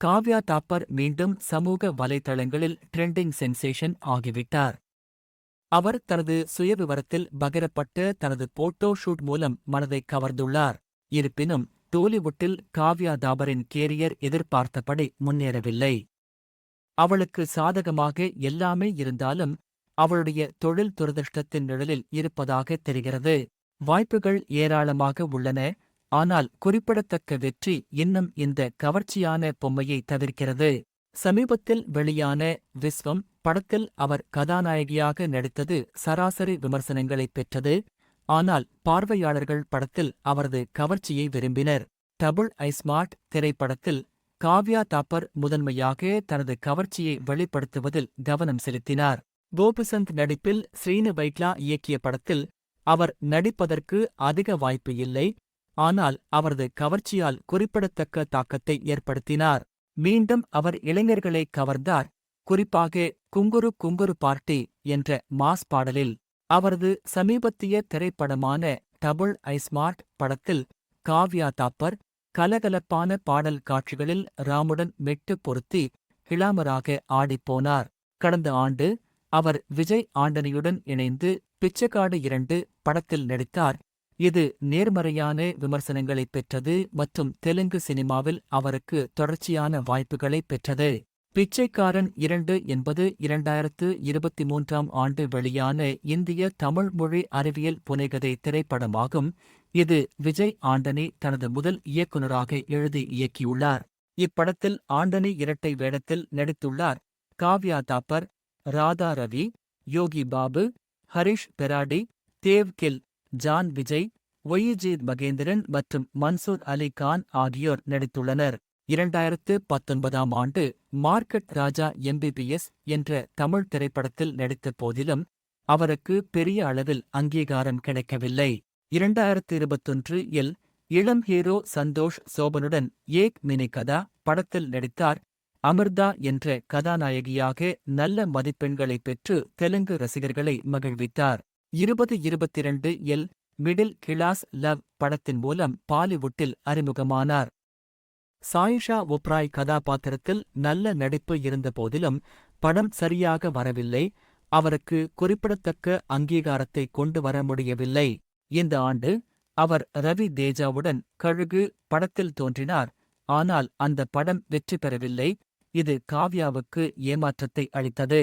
காவ்யா தாப்பர் மீண்டும் சமூக வலைதளங்களில் ட்ரெண்டிங் சென்சேஷன் ஆகிவிட்டார். அவர் தனது சுயவிவரத்தில் பகிரப்பட்ட தனது போட்டோ ஷூட் மூலம் மனதை கவர்ந்துள்ளார். இருப்பினும் டோலிவுட்டில் காவ்யா தாபரின் கேரியர் எதிர்பார்த்தபடி முன்னேறவில்லை. அவளுக்கு சாதகமாக எல்லாமே இருந்தாலும் அவளுடைய தொழில் துரதிருஷ்டத்தின் நிழலில் இருப்பதாக தெரிகிறது. வாய்ப்புகள் ஏராளமாக உள்ளன. ஆனால் குறிப்பிடத்தக்க வெற்றி இன்னும் இந்த கவர்ச்சியான பொம்மையை தவிர்க்கிறது. சமீபத்தில் வெளியான விஸ்வம் படத்தில் அவர் கதாநாயகியாக நடித்தது சராசரி விமர்சனங்களைப் பெற்றது. ஆனால் பார்வையாளர்கள் படத்தில் அவரது கவர்ச்சியை விரும்பினர். டபுள் ஐஸ்மார்ட் திரைப்படத்தில் காவ்யா தாப்பர் முதன்மையாக தனது கவர்ச்சியை வெளிப்படுத்துவதில் கவனம் செலுத்தினார். கோபிசந்த் நடிப்பில் ஸ்ரீனு வைக்லா இயக்கிய படத்தில் அவர் நடிப்பதற்கு அதிக வாய்ப்பு இல்லை. ஆனால் அவரது கவர்ச்சியால் குறிப்பிடத்தக்க தாக்கத்தை ஏற்படுத்தினார். மீண்டும் அவர் இளைஞர்களை கவர்ந்தார். குறிப்பாக குங்குரு குங்குரு பார்ட்டி என்ற மாஸ் பாடலில். அவரது சமீபத்திய திரைப்படமான டபுள் ஐஸ்மார்ட் படத்தில் காவ்யா தாப்பர் கலகலப்பான பாடல் காட்சிகளில் ராமுடன் மெட்டு பொருத்தி கிளாமராக ஆடிப்போனார். கடந்த ஆண்டு அவர் விஜய் ஆண்டனியுடன் இணைந்து பிச்சைக்காடு இரண்டு படத்தில் நடித்தார். இது நேர்மறையான விமர்சனங்களைப் பெற்றது மற்றும் தெலுங்கு சினிமாவில் அவருக்கு தொடர்ச்சியான வாய்ப்புகளைப் பெற்றது. பிச்சைக்காரன் இரண்டு என்பது இரண்டாயிரத்து இருபத்தி மூன்றாம் ஆண்டு வெளியான இந்திய தமிழ் மொழி அறிவியல் புனைகதை திரைப்படமாகும். இது விஜய் ஆண்டனி தனது முதல் இயக்குநராக எழுதி இயக்கியுள்ளார். இப்படத்தில் ஆண்டனி இரட்டை வேடத்தில் நடித்துள்ளார். காவ்யா தாப்பர் ராதா ரவி யோகி பாபு ஹரிஷ் பெராடி தேவ் கில் ஜான் விஜய் ஒயிஜித் மகேந்திரன் மற்றும் மன்சூர் அலி கான் ஆகியோர் நடித்துள்ளனர். இரண்டாயிரத்து பத்தொன்பதாம் ஆண்டு மார்க்கெட் ராஜா எம்பிபிஎஸ் என்ற தமிழ் திரைப்படத்தில் நடித்த போதிலும் அவருக்கு பெரிய அளவில் அங்கீகாரம் கிடைக்கவில்லை. இரண்டாயிரத்து இருபத்தொன்று இல் இளம் ஹீரோ சந்தோஷ் சோபனுடன் ஏக் மினி கதா படத்தில் நடித்தார். அமிர்தா என்ற கதாநாயகியாக நல்ல மதிப்பெண்களை பெற்று தெலுங்கு ரசிகர்களை மகிழ்வித்தார். இருபது இருபத்திரண்டு எல் மிடில் கிளாஸ் லவ் படத்தின் மூலம் பாலிவுட்டில் அறிமுகமானார். சாயிஷா ஒப்ராய் கதாபாத்திரத்தில் நல்ல நடிப்பு இருந்தபோதிலும் படம் சரியாக வரவில்லை. அவருக்கு குறிப்பிடத்தக்க அங்கீகாரத்தை கொண்டு வர முடியவில்லை. இந்த ஆண்டு அவர் ரவி தேஜாவுடன் கழுகு படத்தில் தோன்றினார். ஆனால் அந்த படம் வெற்றி பெறவில்லை. இது காவ்யாவுக்கு ஏமாற்றத்தை அளித்தது.